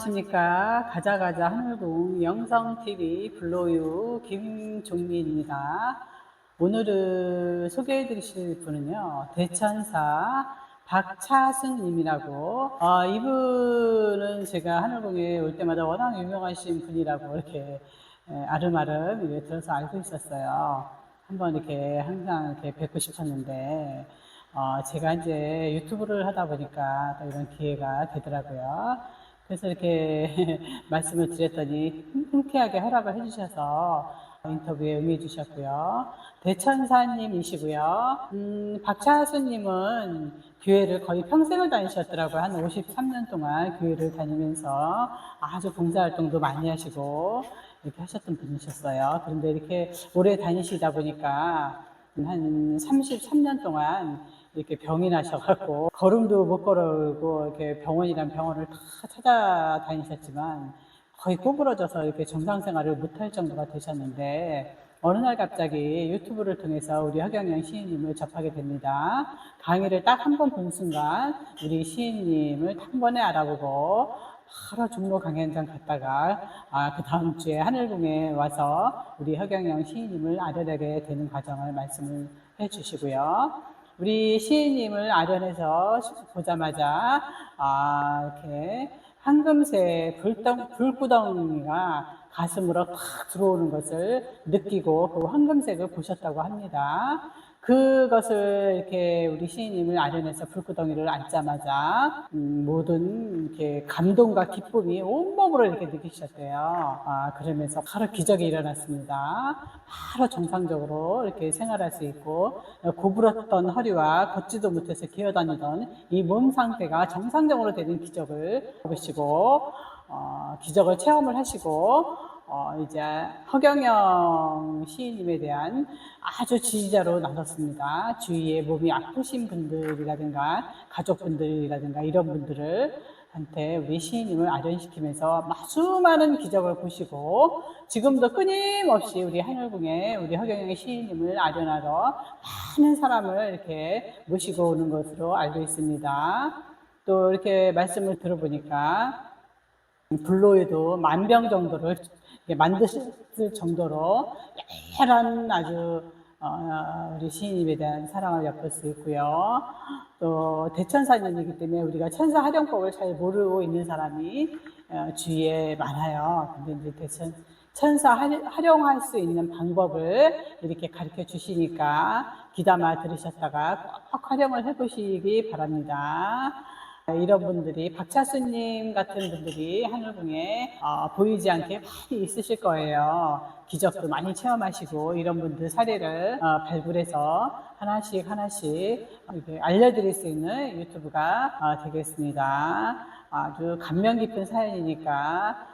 안녕하십니까. 가자가자 하늘궁 영성TV 블로유 김종민입니다. 오늘은 소개해 드리실 분은요, 대천사 박차순님이라고, 어, 이분은 제가 하늘궁에 올 때마다 워낙 유명하신 분이라고 이렇게 에, 아름아름 들어서 알고 있었어요. 한번 이렇게 항상 이렇게 뵙고 싶었는데, 어, 제가 이제 유튜브를 하다 보니까 또 이런 기회가 되더라고요. 그래서 이렇게 말씀을 드렸더니 흔쾌하게 허락을 해주셔서 인터뷰에 응해 주셨고요. 대천사님이시고요. 음, 박차수님은 교회를 거의 평생을 다니셨더라고요. 한 53년 동안 교회를 다니면서 아주 봉사활동도 많이 하시고 이렇게 하셨던 분이셨어요. 그런데 이렇게 오래 다니시다 보니까 한 33년 동안 이렇게 병이 나셔갖고 걸음도 못 걸어오고 이렇게 병원이란 병원을 다 찾아다니셨지만 거의 꼬부러져서 이렇게 정상 생활을 못할 정도가 되셨는데 어느 날 갑자기 유튜브를 통해서 우리 허경영 시인님을 접하게 됩니다. 강의를 딱 한 번 본 순간 우리 시인님을 한 번에 알아보고 바로 종로 강연장 갔다가 아, 그 다음 주에 하늘궁에 와서 우리 허경영 시인님을 아련하게 되는 과정을 말씀을 해 주시고요. 우리 시인님을 아련해서 보자마자 아, 이렇게 황금색 불덩, 불구덩이가 가슴으로 탁 들어오는 것을 느끼고 그 황금색을 보셨다고 합니다. 그것을 이렇게 우리 시인님을 아련해서 불구덩이를 앉자마자 음, 모든 이렇게 감동과 기쁨이 온몸으로 이렇게 느끼셨대요. 아, 그러면서 바로 기적이 일어났습니다. 바로 정상적으로 이렇게 생활할 수 있고 고부렀던 허리와 걷지도 못해서 기어다니던 이 몸 상태가 정상적으로 되는 기적을 보시고 어, 기적을 체험을 하시고 어, 이제 허경영 시인님에 대한 아주 지지자로 나섰습니다. 주위에 몸이 아프신 분들이라든가 가족분들이라든가 이런 분들을 한테 우리 시인님을 아련시키면서 수많은 기적을 보시고 지금도 끊임없이 우리 하늘궁에 우리 허경영의 시인님을 아련하러 많은 사람을 이렇게 모시고 오는 것으로 알고 있습니다. 또 이렇게 말씀을 들어보니까 불로에도 만병 정도를 만드실 정도로 열렬한 아주 어, 우리 시인님에 대한 사랑을 엿볼 수 있고요. 또 대천사님이기 때문에 우리가 천사 활용법을 잘 모르고 있는 사람이 어, 주위에 많아요. 근데 이제 대천 천사 활- 활용할 수 있는 방법을 이렇게 가르쳐 주시니까 귀담아 들으셨다가 꼭 활용을 해보시기 바랍니다. 이런 분들이 박차수님 같은 분들이 하늘궁에 어, 보이지 않게 많이 있으실 거예요. 기적도 많이 체험하시고 이런 분들 사례를 어, 발굴해서 하나씩 하나씩 알려드릴 수 있는 유튜브가 어, 되겠습니다. 아주 감명 깊은 사연이니까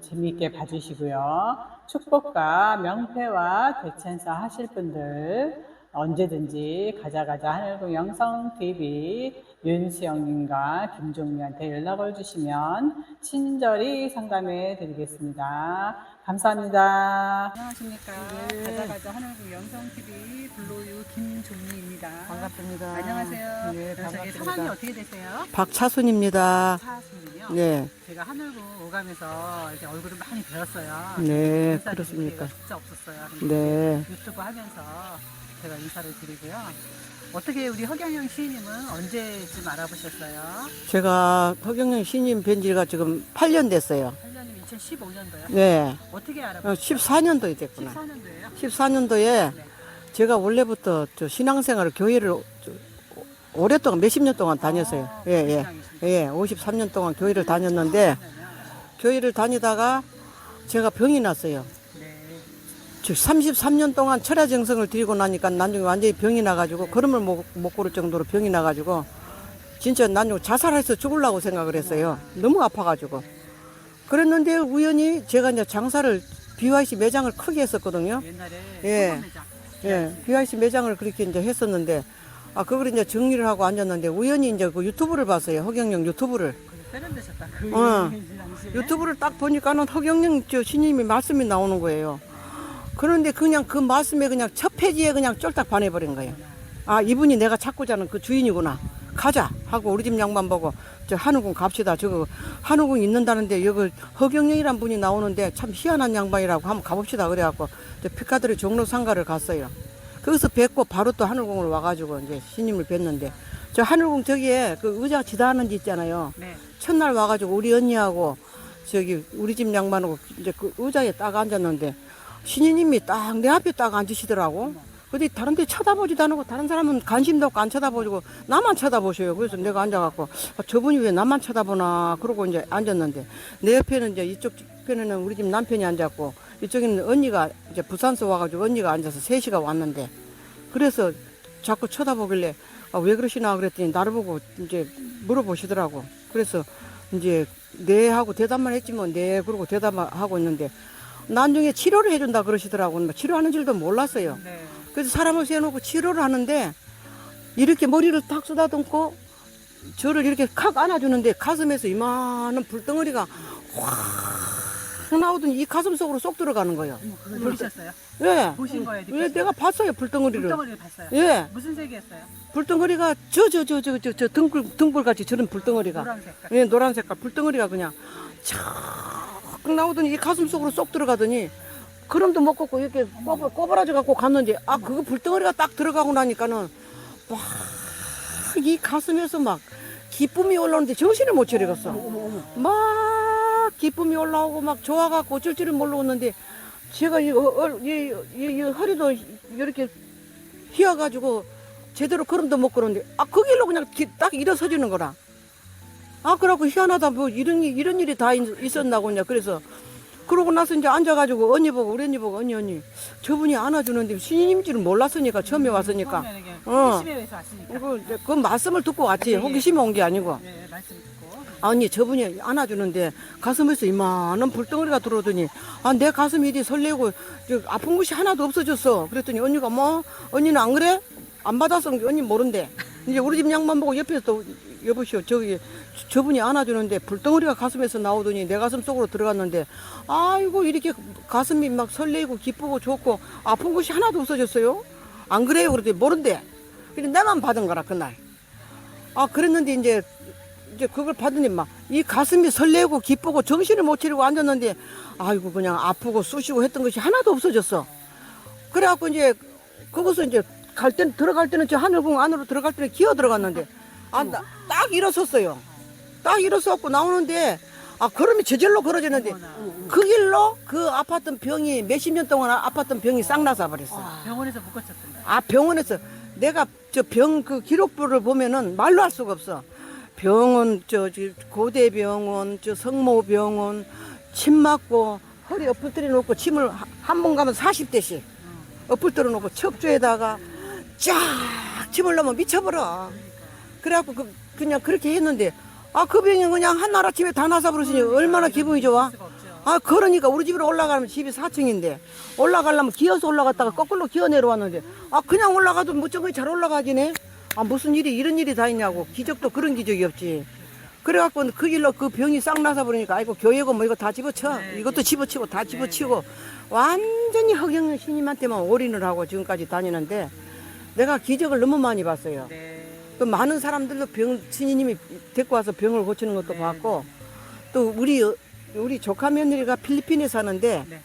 재미있게 봐주시고요. 축복과 명패와 대천사 하실 분들 언제든지 가자가자 하늘궁 영성TV 윤수영님과 김종미한테 연락을 주시면 친절히 상담해 드리겠습니다. 감사합니다. 안녕하십니까. 가자가자 하늘궁 영성TV 블로유 김종미입니다. 반갑습니다. 안녕하세요. 네, 저기 반갑습니다. 성함이 어떻게 되세요? 박차순입니다. 차순이요. 네, 제가 하늘궁 오가면서 이제 얼굴을 많이 배웠어요. 네, 그렇습니까? 진짜 없었어요. 네. 유튜브 하면서 제가 인사를 드리고요. 어떻게 우리 허경영 시인님은 언제쯤 알아보셨어요? 제가 허경영 신임 뵌 지가 지금 8년 됐어요. 8년이면 2015년도요? 네. 어떻게 어, 알아보셨어요? 14년도에 됐구나. 14년도예요? 14년도에 네. 제가 원래부터 저 신앙생활을 교회를 저, 오랫동안 몇십 년 동안 다녔어요. 아, 예, 예. 예, 53년 동안 교회를 다녔는데 교회를 다니다가 제가 병이 났어요. 네. 즉 33년 동안 철야 정성을 드리고 나니까 나중에 완전히 병이 나가지고 걸음을 못, 못 걸을 정도로 병이 나가지고 진짜 나중에 자살해서 죽으려고 생각을 했어요. 너무 아파가지고. 그랬는데 우연히 제가 이제 장사를 BYC 매장을 크게 했었거든요. 옛날에 예. 매장. 예, BYC 매장을 그렇게 이제 했었는데 아 그걸 이제 정리를 하고 앉았는데 우연히 이제 그 유튜브를 봤어요. 허경영 유튜브를. 그 세련되셨다. 그 어. 유튜브를 딱 보니까는 허경영 저 신님이 말씀이 나오는 거예요. 그런데 그냥 그 말씀에 그냥 첫 페이지에 그냥 쫄딱 반해버린 거예요. 아, 이분이 내가 찾고자 하는 그 주인이구나. 가자 하고 우리 집 양반 보고 저 한우궁 갑시다. 저거 한우궁 있는다는데 여기 허경영이란 분이 나오는데 참 희한한 양반이라고 한번 가봅시다. 그래갖고 저 피카드리 종로 상가를 갔어요. 거기서 뵙고 바로 또 하늘궁으로 와가지고 이제 신님을 뵀는데 저 하늘궁 저기에 그 의자 지다하는 데 있잖아요. 네. 첫날 와가지고 우리 언니하고 저기 우리 집 양반하고 이제 그 의자에 딱 앉았는데 신이님이 딱 내 앞에 딱 앉으시더라고. 어디 다른 데 쳐다보지도 않고 다른 사람은 관심도 없고 안 쳐다보고 나만 쳐다보셔요. 그래서 내가 앉아갖고 아, 저분이 왜 나만 쳐다보나 그러고 이제 앉았는데 내 옆에는 이제 이쪽 편에는 우리 집 남편이 앉았고 이쪽에는 언니가 이제 부산서 와가지고 언니가 앉아서 셋이가 왔는데 그래서 자꾸 쳐다보길래 아, 왜 그러시나 그랬더니 나를 보고 이제 물어보시더라고. 그래서 이제 네 하고 대답만 했지 뭐네 그러고 대답하고 있는데 나중에 치료를 해준다 그러시더라고. 뭐 치료하는 줄도 몰랐어요. 네. 그래서 사람을 세워놓고 치료를 하는데 이렇게 머리를 탁 쏟아듬고 저를 이렇게 칵 안아주는데 가슴에서 이만한 불덩어리가 확 나오더니 이 가슴 속으로 쏙 들어가는 거예요. 그걸 보셨어요? 예. 보신 거예요? 예? 내가 봤어요 불덩어리를. 불덩어리를 봤어요. 예. 무슨 색이었어요? 불덩어리가 저 저 저 저 저 저 등불 등불 같이 저런 불덩어리가. 노란 색깔. 예, 노란 색깔 불덩어리가 그냥 촥 나오더니 이 가슴 속으로 쏙 들어가더니 그럼도 못 걷고 이렇게 꼬부, 꼬부라져 갖고 갔는데 아 그거 불덩어리가 딱 들어가고 나니까는 막 이 가슴에서 막 기쁨이 올라오는데 정신을 못 차리겠어. 막 기쁨이 올라오고 막 좋아갖고 어쩔 줄을 모르겠는데 제가 이, 어, 어, 이, 이, 이 허리도 이렇게 휘어가지고 제대로 걸음도 못 걸었는데 아 그 길로 그냥 기- 딱 일어서지는 거라. 아 그래갖고 희한하다. 뭐 이런 일- 이런 일이 다 있- 있었나 보냐. 그래서 그러고 나서 이제 앉아가지고 언니 보고 우리 언니 보고 언니 언니. 저분이 안아주는데 신인인 줄은 몰랐으니까 처음에 왔으니까. 어. 그, 그 말씀을 듣고 왔지. 예, 예. 호기심에 온 게 아니고. 네. 아, 언니 저분이 안아주는데 가슴에서 이만한 불덩어리가 들어오더니 아 내 가슴이 이리 설레고 저 아픈 곳이 하나도 없어졌어. 그랬더니 언니가 뭐? 언니는 안 그래? 안 받았어 언니 모른대. 이제 우리 집 양반 보고 옆에서 또 여보시오. 저기 저분이 안아주는데 불덩어리가 가슴에서 나오더니 내 가슴 속으로 들어갔는데 아이고 이렇게 가슴이 막 설레고 기쁘고 좋고 아픈 곳이 하나도 없어졌어요? 안 그래요? 그랬더니 모른대. 근데 내만 받은 거라 그날. 아 그랬는데 이제 이제 그걸 받으니 막 이 가슴이 설레고 기쁘고 정신을 못 차리고 앉았는데 아이고 그냥 아프고 쑤시고 했던 것이 하나도 없어졌어. 그래갖고 이제 거기서 이제 갈 때는 들어갈 때는 저 하늘궁 안으로 들어갈 때는 기어 들어갔는데 아딱 일어섰어요. 딱 일어섰고 나오는데 아 걸음이 저절로 걸어지는데 그 길로 그 아팠던 병이 몇십 년 동안 아팠던 병이 싹 나서 버렸어. 병원에서 묶었었던 거예요. 아 병원에서 내가 저 병 그 기록부를 보면은 말로 할 수가 없어. 병원 저, 저 고대병원 저 성모병원 침 맞고 허리 엎을뜨려 놓고 침을 한 번 가면 40대씩 엎을뜨려 놓고 척추에다가 쫙 침을 넣으면 미쳐버려. 그래갖고 그, 그냥 그렇게 했는데 아 그 병이 그냥 아침에 다 나서 버렸으니 얼마나 기분이 좋아. 아 그러니까 우리 집으로 올라가면 집이 4층인데 올라가려면 기어서 올라갔다가 거꾸로 기어 내려왔는데 아 그냥 올라가도 무척이 잘 올라가지네? 아 무슨 일이 이런 일이 다 있냐고. 기적도 그런 기적이 없지. 그래갖고 그 길로 그 병이 싹 나서 버리니까 아이고 교회고 뭐 이거 다 집어쳐. 네, 이것도 집어치고 다 집어치고 완전히 허경 스님한테만 올인을 하고 지금까지 다니는데 내가 기적을 너무 많이 봤어요. 네. 또 많은 사람들도 병 스님이 데리고 와서 병을 고치는 것도 네. 봤고 또 우리 어- 우리 조카 며느리가 필리핀에 사는데 네.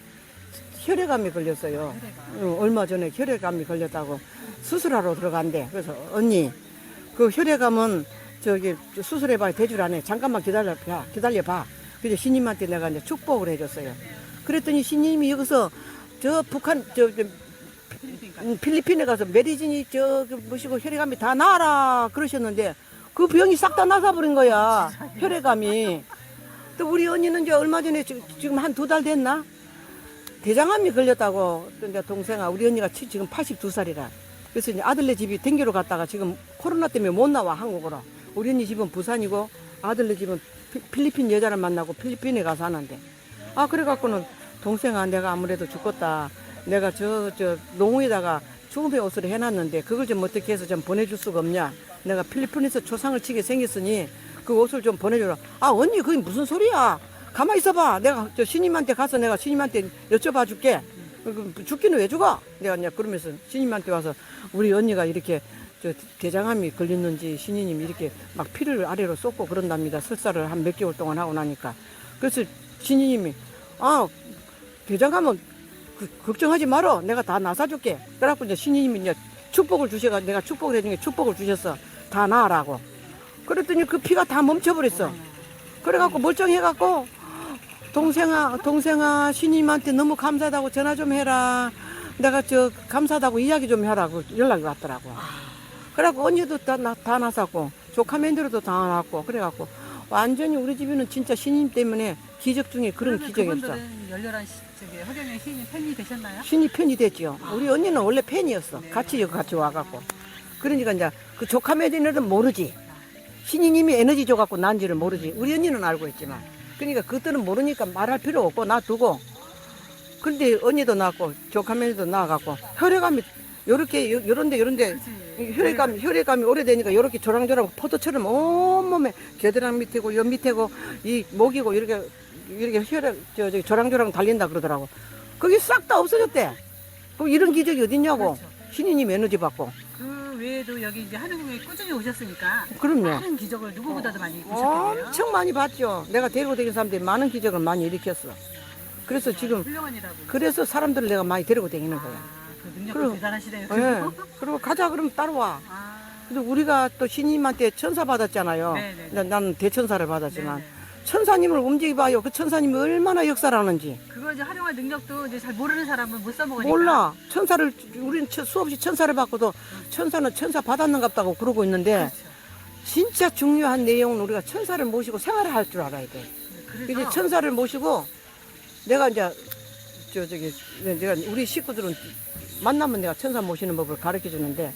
혈액암이 걸렸어요. 혈액암. 어, 얼마 전에 혈액암이 걸렸다고 수술하러 들어간대. 그래서 언니 그 혈액암은 저기 수술해봐야 대줄 안 해. 잠깐만 기다려봐. 기다려봐. 그래서 신님한테 내가 이제 축복을 해줬어요. 그랬더니 신님이 여기서 저 북한 저, 저. 음, 필리핀에 가서 메디진이 저기 뭐시고 혈액암이 다 나아라 그러셨는데 그 병이 싹 다 나사버린 거야 혈액암이. 또 우리 언니는 이제 얼마 전에 지- 지금 한 두 달 됐나? 대장암이 걸렸다고 또 이제 동생아 우리 언니가 치- 지금 82살이라. 그래서 이제 아들네 집이 댕기러 갔다가 지금 코로나 때문에 못 나와 한국으로. 우리 언니 집은 부산이고 아들네 집은 피- 필리핀 여자를 만나고 필리핀에 가서 하는데. 아 그래갖고는 동생아 내가 아무래도 죽겠다 내가 저 저 농구에다가 죽음의 옷을 해놨는데 그걸 좀 어떻게 해서 좀 보내줄 수가 없냐. 내가 필리핀에서 초상을 치게 생겼으니 그 옷을 좀 보내줘라. 아 언니 그게 무슨 소리야? 가만 있어봐. 내가 저 신임한테 가서 내가 신임한테 여쭤봐 줄게. 그 죽기는 왜 죽어? 내가 이제 그러면서 신임한테 와서 우리 언니가 이렇게 저 대장암이 걸렸는지 신이님이 이렇게 막 피를 아래로 쏟고 그런답니다. 설사를 한 몇 개월 동안 하고 나니까. 그래서 신이님이 아 대장암은 그, 걱정하지 말어. 내가 다 나사줄게. 그래갖고 이제 신이님이 이제 축복을 주셔가 내가 축복을 해준 게 축복을 주셨어. 다 나으라고. 그랬더니 그 피가 다 멈춰버렸어. 그래갖고 멀쩡해갖고 동생아 동생아 신님한테 너무 감사하다고 전화 좀 해라. 내가 저 감사하다고 이야기 좀 하라고 연락이 왔더라고. 그래갖고 언니도 다, 나, 다 나섰고 조카 맨들도 다 나왔고 그래갖고 완전히 우리 집에는 진짜 신님 때문에 기적 중에 그런 그러면 기적이 없어. 그분들은 열렬한 시, 저기 허경영 시인님 팬이 되셨나요? 신이 편이 됐죠. 우리 언니는 원래 팬이었어. 같이 여기 같이 와갖고. 그러니까 이제 그 조카 매디는 모르지. 신이님이 에너지 줘갖고 난지를 모르지. 우리 언니는 알고 있지만. 그러니까 그때는 모르니까 말할 필요 없고 놔두고. 근데 언니도 낳았고 조카 매니도 낳아갖고 혈액감이 요렇게 요- 요런데 요런데 그치. 혈액감 혈액감이 오래되니까 요렇게 조랑조랑 포도처럼 온몸에 겨드랑 밑에고 요 밑에고 이 목이고 이렇게 이렇게 혈액 저, 저 조랑조랑 달린다 그러더라고. 그게 싹 다 없어졌대. 그 이런 기적이 어딨냐고. 그렇죠. 신이님 에너지 받고. 그 외에도 여기 이제 한국에 꾸준히 오셨으니까 그럼요. 많은 기적을 누구보다도 많이 보셨겠네요. 엄청 많이 봤죠. 내가 데리고 다니는 사람들이 많은 기적을 많이 일으켰어. 그래서 지금 훌륭한이라고. 그래서 사람들을 내가 많이 데리고 다니는 거야. 아, 그 능력도 그럼- 대단하시네요. 예. 그리고 가자 그러면 따라와. 아, 근데 우리가 또 신님한테 천사 받았잖아요. 네네. 나- 나는 대천사를 받았지만 네네. 천사님을 움직여봐요. 그 천사님이 얼마나 역사를 하는지. 그거 이제 활용할 능력도 이제 잘 모르는 사람은 못 써먹으니까. 몰라. 천사를 우리는 처- 수없이 천사를 받고도 천사는 천사 받았는갑다고 그러고 있는데 그렇죠. 진짜 중요한 내용은 우리가 천사를 모시고 생활을 할 줄 알아야 돼. 그래서 이제 천사를 모시고 내가 이제 저 저기 내가 우리 식구들은 만나면 내가 천사 모시는 법을 가르쳐 주는데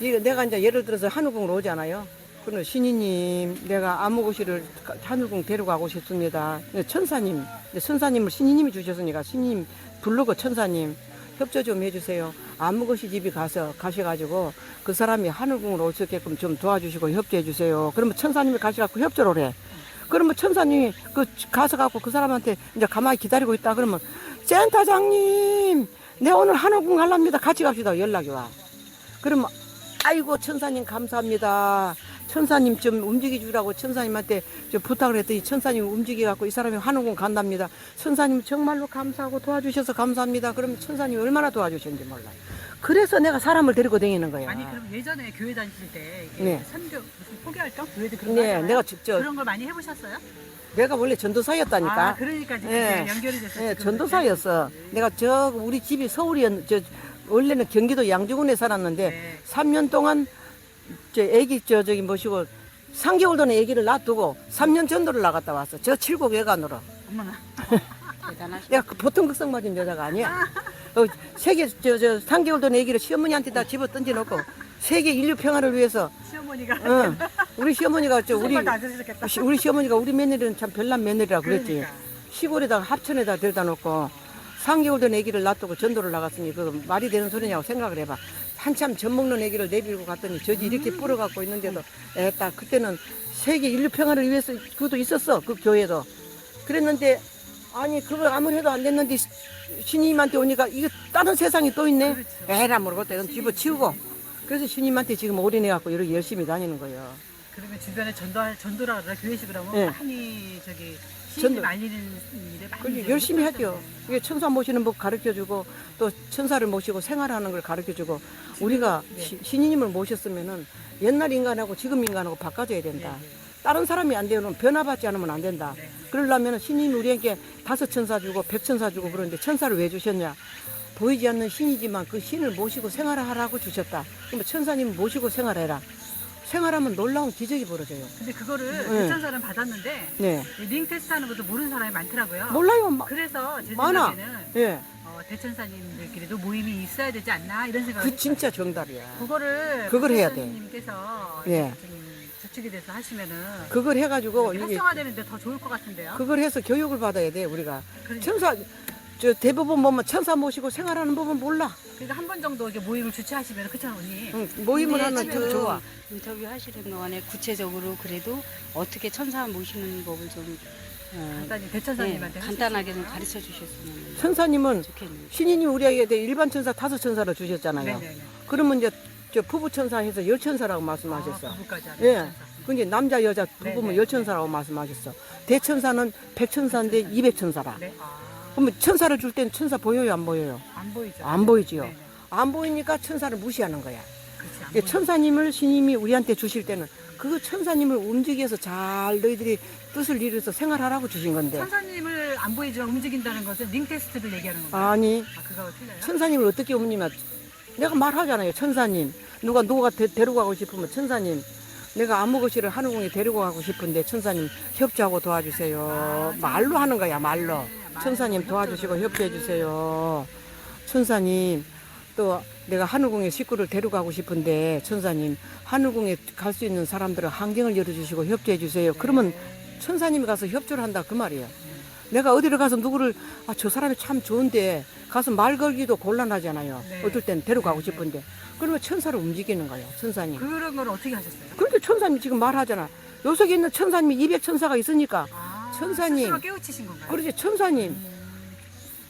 이거 내가 이제 예를 들어서 한우궁으로 오잖아요. 그러면 신이님 내가 아무고시를 한우궁 데려가고 싶습니다. 근데 천사님, 근데 천사님을 신이님이 주셨으니까 신이님 부르고 천사님 협조 좀 해주세요. 아무것이 집이 가서 가셔가지고 그 사람이 하늘궁으로 올 수 있게끔 좀 도와주시고 협조해 주세요. 그러면 천사님이 가셔갖고 협조를 해. 그러면 천사님이 그 가서 갖고 그 사람한테 이제 가만히 기다리고 있다 그러면 센터장님 내 오늘 하늘궁 갈랍니다. 같이 갑시다. 연락이 와. 그러면 아이고 천사님 감사합니다. 천사님 좀 움직여 주라고 천사님한테 좀 부탁을 했더니 천사님 움직여 갖고 이 사람이 하늘궁 간답니다. 천사님 정말로 감사하고 도와주셔서 감사합니다. 그러면 천사님이 얼마나 도와주셨는지 몰라요. 그래서 내가 사람을 데리고 다니는 거야. 아니 그럼 예전에 교회 다니실 때 이게 네. 선교 무슨 포기활동 교회도 그런 거 네, 하잖아요. 내가 직접 그런 걸 많이 해보셨어요? 내가 원래 전도사였다니까. 아 그러니까 이제 예. 그게 연결이 됐어요. 네, 전도사였어. 내가 저 우리 집이 서울이었 저 원래는 경기도 양주군에 살았는데 네. 3년 동안 저 애기 저 저기 뭐시고 3개월 전에 애기를 놔두고 3년 전도를 나갔다 왔어. 저 칠곡 외관으로. 엄마나 대단하시. 내가 그 보통 극성 맞은 여자가 아니야. 어, 세계 저저 3개월 전 애기를 시어머니한테 다 집어 던져놓고 세계 인류 평화를 위해서 시어머니가 응. 우리 시어머니가 저 우리 안. 시- 우리 시어머니가 우리 며느리는 참 별난 며느리라 그랬지. 그러니까. 시골에다가 합천에다 데려다 놓고 3개월 된 아기를 놔두고 전도를 나갔으니 그 말이 되는 소리냐고 생각을 해봐. 한참 젖 먹는 아기를 내밀고 갔더니 젖이 이렇게 음. 불어갖고 있는데도 에따 그때는 세계 인류 평화를 위해서 그것도 있었어 그 교회도 그랬는데 아니 그걸 아무리 해도 안 됐는데 시- 신임한테 오니까 이게 다른 세상이 또 있네. 에라 모르고 이건 집어치우고 그래서 신임한테 지금 올인해갖고 이렇게 열심히 다니는 거예요 그러면 주변에 전도할 전도라 교회식으로 하면 네. 많이 저기 전도. 시인을 알리는 일에 많이 열심히 흡수하잖아요. 하죠. 이게 천사 모시는 법 가르쳐 주고 또 천사를 모시고 생활하는 걸 가르쳐 주고 우리가 네. 시- 신인님을 모셨으면은 옛날 인간하고 지금 인간하고 바꿔줘야 된다. 네, 네. 다른 사람이 안 되면 변화받지 않으면 안 된다. 네. 그러려면 신님이 우리에게 다섯 천사 주고 백 천사 주고 그러는데 천사를 왜 주셨냐? 보이지 않는 신이지만 그 신을 모시고 생활하라고 주셨다. 그럼 천사님 모시고 생활해라. 생활하면 놀라운 기적이 벌어져요. 근데 그거를 네. 대천사는 받았는데 네. 링 테스트 하는 것도 모르는 사람이 많더라고요. 몰라요. 마- 그래서 제 많아. 생각에는 예. 어, 대천사님들끼리도 모임이 있어야 되지 않나 이런 생각을 그 진짜 정답이야. 그거를 그걸 해야 돼. 님께서 예. 좀 주축이 돼서 하시면은 그걸 해가지고 이게 활성화되는데 더 좋을 것 같은데요. 그걸 해서 교육을 받아야 돼 우리가 그러니까, 천사 저 대부분 보면 천사 모시고 생활하는 법은 몰라 그러니까 한 번 정도 이렇게 모임을 주최하시면 그렇잖아 언니. 응, 모임을 근데 하면 참 지금 좋아 인터뷰 하시는 동안에 구체적으로 그래도 어떻게 천사 모시는 법을 좀 어, 간단히 네, 대천사님한테 간단하게 좀 가르쳐 주셨으면 천사님은 좋겠네요. 신인이 우리에게 일반 천사 다섯 천사를 주셨잖아요 네네네. 그러면 이제 저 부부 천사 해서 열 천사라고 말씀하셨어. 아, 부부까지 하는 예. 천사. 근데 남자 여자 네, 부부면 네, 열 천사라고 말씀하셨어. 대천사는 백 천사인데 이백 천사라. 네. 아, 그러면 천사를 줄 때는 천사 보여요 안 보여요? 안 보이죠. 안 보이지요. 네, 네. 안 보이니까 천사를 무시하는 거야. 그렇지, 안 보이죠. 천사님을 신님이 우리한테 주실 때는 그 천사님을 움직여서 잘 너희들이 뜻을 이루어서 생활하라고 주신 건데 천사님을 안 보이지만 움직인다는 것은 링 테스트를 얘기하는 건가요? 아니 아, 그거 틀려요? 천사님을 어떻게 움직이면 내가 말하잖아요 천사님 누가 누가 데, 데리고 가고 싶으면 천사님 내가 아무것이를 하늘궁에 데리고 가고 싶은데 천사님 협조하고 도와주세요 말로 하는 거야 말로 천사님 도와주시고 협조해 주세요 천사님 또 내가 하늘궁에 식구를 데려가고 싶은데 천사님 하늘궁에 갈 수 있는 사람들은 환경을 열어주시고 협조해 주세요 그러면 천사님이 가서 협조를 한다 그 말이에요 내가 어디를 가서 누구를 아 저 사람이 참 좋은데 가서 말 걸기도 곤란하잖아요. 네. 어떨 땐 데려가고 네, 싶은데 그러면 천사를 움직이는 거예요. 천사님. 그런 걸 어떻게 하셨어요? 그런데 천사님 지금 말하잖아. 요석에 있는 천사님이 200 천사가 있으니까 아, 천사님. 깨우치신 건가요? 그러지 천사님.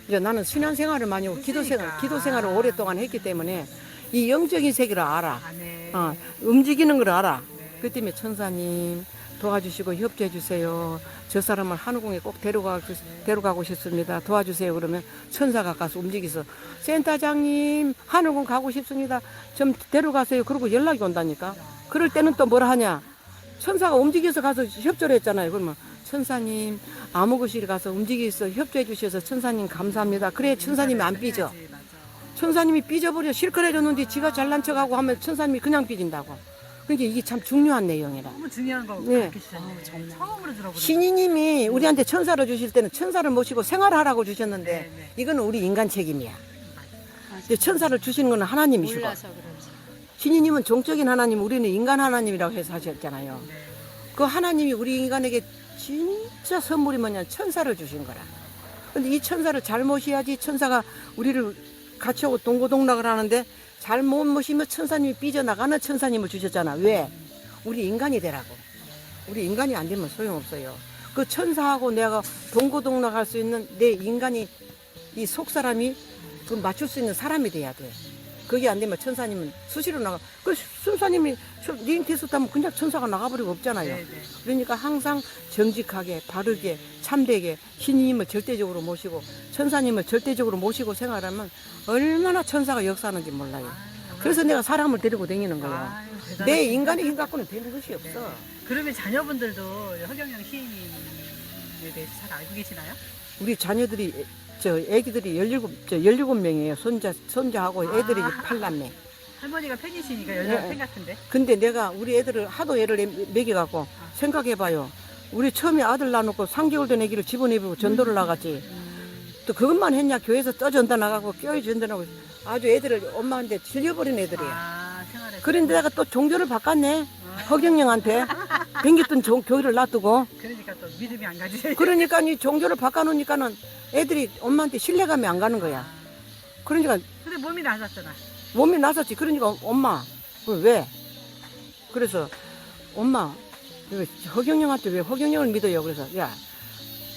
이제 나는 신앙 생활을 많이 하고 기도 생활 그러니까. 기도 생활을 오랫동안 했기 때문에 이 영적인 세계를 알아. 아, 네. 어, 움직이는 걸 알아. 네. 그 때문에 천사님 도와주시고 협조해 주세요. 저 사람을 한우궁에 꼭 데려가, 데려가고 싶습니다. 도와주세요. 그러면 천사가 가서 움직여서 센터장님 한우궁 가고 싶습니다. 좀 데려가세요. 그러고 연락이 온다니까. 그럴 때는 또 뭐라 하냐. 천사가 움직여서 가서 협조를 했잖아요. 그러면 천사님 아무것이 가서 움직여서 협조해 주셔서 천사님 감사합니다. 그래 천사님이 안 삐져. 천사님이 삐져버려 실컷 해줬는데 지가 잘난 척하고 하면 천사님이 그냥 삐진다고. 그러니까 이게 참 중요한 내용이라. 너무 중요한 거 네. 가르치셨네요. 처음으로 들어보는 신이님이 우리한테 천사를 주실 때는 천사를 모시고 생활하라고 주셨는데 네, 네. 이거는 우리 인간 책임이야. 이제 천사를 주시는 거는 하나님이시고 몰라서. 신이님은 종적인 하나님, 우리는 인간 하나님이라고 해서 하셨잖아요. 네. 그 하나님이 우리 인간에게 진짜 선물이 뭐냐 천사를 주신 거라. 근데 이 천사를 잘 모셔야지 천사가 우리를 같이 오고 동고동락을 하는데 잘 못 모시면 천사님이 삐져나가는 천사님을 주셨잖아. 왜? 우리 인간이 되라고. 우리 인간이 안 되면 소용없어요. 그 천사하고 내가 동고동락할 수 있는 내 인간이 이 속 사람이 그 맞출 수 있는 사람이 돼야 돼. 그게 안 되면 천사님은 수시로 나가. 그 천사님이 링 테스트 하면 그냥 천사가 나가버리고 없잖아요. 네, 네. 그러니까 항상 정직하게 바르게 참되게 신님을 절대적으로 모시고 천사님을 절대적으로 모시고 생활하면 얼마나 천사가 역사하는지 몰라요. 그래서 내가 사람을 데리고 다니는 거예요. 아유, 대단하십니다. 내 인간의 힘 갖고는 되는 것이 없어. 네. 그러면 자녀분들도 허경영 시인님에 대해서 잘 알고 계시나요? 우리 자녀들이 저 애기들이 17, 저 17명이에요. 손자 손자하고 애들이 아. 팔남매. 할머니가 팬이시니까 연락 네. 팬 같은데. 근데 내가 우리 애들을 하도 애를 먹여갖고 생각해봐요. 우리 처음에 아들 낳아놓고 3개월 된 애기를 집어내고 전도를 나갔지. 또 그것만 했냐 교회에서 떠전다 나가고 교회 전도나고 아주 애들을 엄마한테 질려버린 애들이야. 아, 생활에. 그런데 내가 또 종교를 바꿨네. 허경영한테 뱅겼던 종, 교회를 놔두고. 그러니까 또 믿음이 안 가지. 그러니까 이 종교를 바꿔놓으니까는 애들이 엄마한테 신뢰감이 안 가는 거야. 그러니까 근데 몸이 나섰잖아. 몸이 나섰지. 그러니까 엄마 그 왜? 그래서 엄마 허경영한테 왜 허경영을 믿어요? 그래서 야,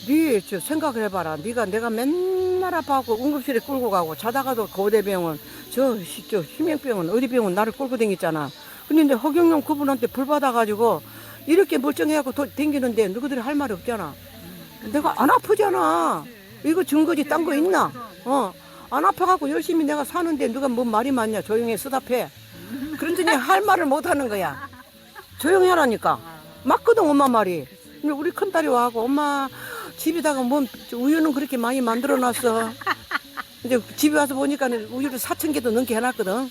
네저 생각을 해봐라. 네가 내가 맨날 아파하고 응급실에 끌고 가고 자다가도 고대병원 저, 시- 저 희명병원 어디 병원 나를 끌고 다녔잖아. 근데 이제 허경영 그분한테 불 받아가지고 이렇게 멀쩡해갖고 도- 댕기는데 누구들이 할 말이 없잖아. 내가 안 아프잖아. 이거 증거지 딴 거 있나? 어. 안 아파갖고 열심히 내가 사는데 누가 뭔 말이 많냐. 조용히 수답해. 그런더니 할 말을 못 하는 거야. 조용히 하라니까. 맞거든, 엄마 말이. 근데 우리 큰딸이 와갖고, 엄마, 집에다가 뭔 우유는 그렇게 많이 만들어 놨어. 이제 집에 와서 보니까 우유를 4천 개도 넘게 해놨거든.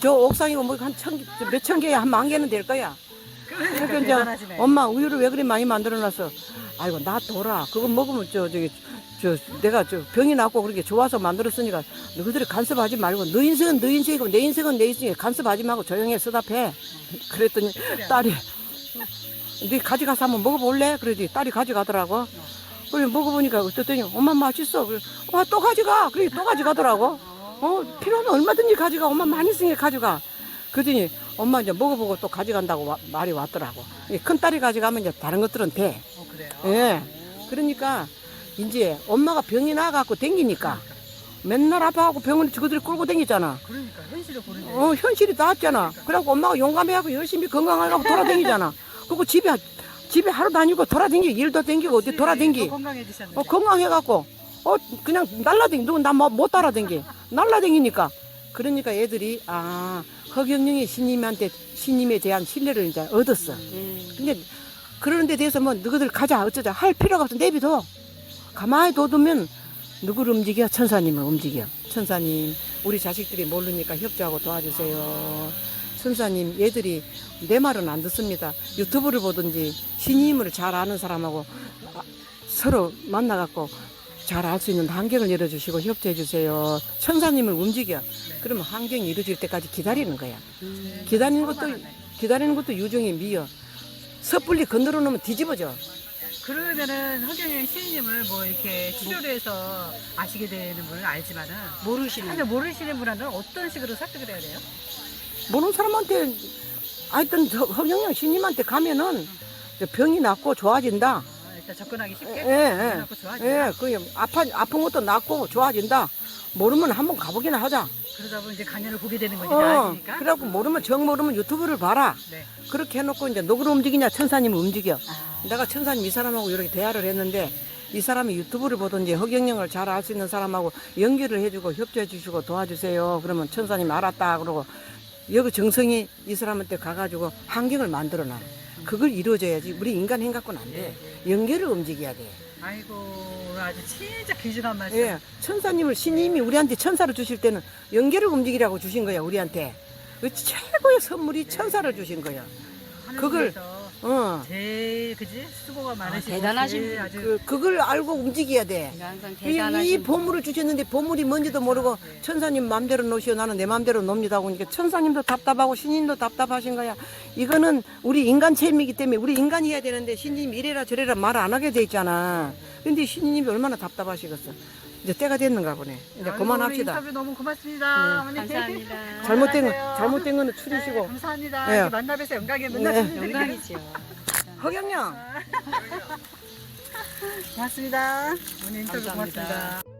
저 옥상이고 뭐한 천, 몇천 개야, 한만 개는 될 거야. 그러니까 이제 대단하시네. 엄마 우유를 왜 그리 많이 만들어 놨어? 아이고 나 돌아. 그거 먹으면 저 저기 저 내가 저 병이 났고 그렇게 좋아서 만들었으니까 너희들이 간섭하지 말고 너 인생은 너 인생이고 내 인생은 내 인생이 간섭하지 말고 조용히 수답해. 그랬더니 딸이 네 가져가서 한번 먹어볼래? 그러지 딸이 가져가더라고. 그래 먹어보니까 어떻더니 엄마 맛있어. 그래 엄마 또 가져가. 그래 또 가져가더라고. 어 필요하면 얼마든지 가져가. 엄마 많이 있으니까 가져가. 그러더니 엄마 이제 먹어보고 또 가져간다고 와- 말이 왔더라고. 큰 딸이 가져가면 이제 다른 것들은 돼. 어, 그래요. 예. 그러니까 이제 엄마가 병이 나갖고 댕기니까 맨날 아파하고 병원에 지그들이 끌고 다니잖아. 그러니까 현실을 보는데. 어, 현실이 나왔잖아. 그래갖고 엄마가 용감해하고 열심히 건강하고 돌아다니잖아. 그리고 집에, 집에 하루 다니고 돌아다니고 일도 다니고 어디 돌아다니기. 건강해지셨는데. 어, 건강해갖고, 어, 그냥 날라다니, 누구 나못 따라다니. 날라다니니까. 그러니까 애들이, 아, 허경영이 신님한테, 신님에 대한 신뢰를 이제 얻었어. 음. 근데, 그러는 데 대해서 뭐, 너희들 가자, 어쩌자, 할 필요가 없어. 내비둬. 가만히 둬두면, 누구를 움직여? 천사님을 움직여. 천사님, 우리 자식들이 모르니까 협조하고 도와주세요. 천사님, 얘들이 내 말은 안 듣습니다. 유튜브를 보든지 신임을 잘 아는 사람하고 아, 서로 만나갖고 잘 알 수 있는 환경을 열어주시고 협조해 주세요. 천사님을 움직여. 그러면 환경이 이루어질 때까지 기다리는 거야. 음. 기다리는 것도 기다리는 것도 유종의 미여. 섣불리 건드려 놓으면 뒤집어져. 그러면은 허경영 시인님을 뭐 이렇게 치료를 해서 아시게 되는 분은 알지만은 모르시는. 사실 모르시는 분한테는 어떤 식으로 설득을 해야 돼요? 모르는 사람한테 하여튼 저 허경영 신님한테 가면은 병이 낫고 좋아진다. 아, 일단 접근하기 쉽게. 예, 예. 좋아지죠. 예, 그 아파 아픈 것도 낫고 좋아진다. 모르면 한번 가보기나 하자. 그러다 보면 이제 강연을 보게 되는 거지 어, 나아지니까. 그래갖고 모르면 정 모르면 유튜브를 봐라. 네. 그렇게 해놓고 이제 누구로 움직이냐 천사님을 움직여. 아, 내가 천사님 이 사람하고 이렇게 대화를 했는데 이 사람이 유튜브를 보든지 허경영을 잘 알 수 있는 사람하고 연결을 해주고 협조해 주시고 도와주세요. 그러면 천사님 알았다 그러고 여기 정성이 이 사람한테 가가지고 환경을 만들어놔. 그걸 이루어져야지 우리 인간 행각은 안 돼. 연결을 움직여야 돼. 아이고 아주 진짜 귀중한 말씀. 예, 천사님을 신님이 우리한테 천사를 주실 때는 연결을 움직이라고 주신 거야 우리한테. 그 최고의 선물이 천사를 주신 거야. 그걸- 하늘에서 어, 제일 그지 수고가 많으시고 대단하신 제일 분. 아주 그, 그걸 알고 움직여야 돼. 제가 항상 이, 대단하신. 이 보물을 주셨는데 보물이 뭔지도 모르고 천사님 마음대로 놓으시오 나는 내 마음대로 놉니다 하고 그러니까 천사님도 답답하고 신님도 답답하신 거야 이거는 우리 인간 체험이기 때문에 우리 인간이 해야 되는데 신님 이래라 저래라 말 안 하게 돼 있잖아 근데 신님이 얼마나 답답하시겠어 이제 때가 됐는가 보네 이제 아이고, 그만합시다 인터뷰 너무 고맙습니다. 어머니. 감사합니다. 잘못된 거. 잘못된 거는 네, 추리시고 감사합니다. 네. 이렇게 만나뵈서 영광에 네. 영광이죠. 허경영 고맙습니다. 오늘 인터뷰 감사합니다. 고맙습니다.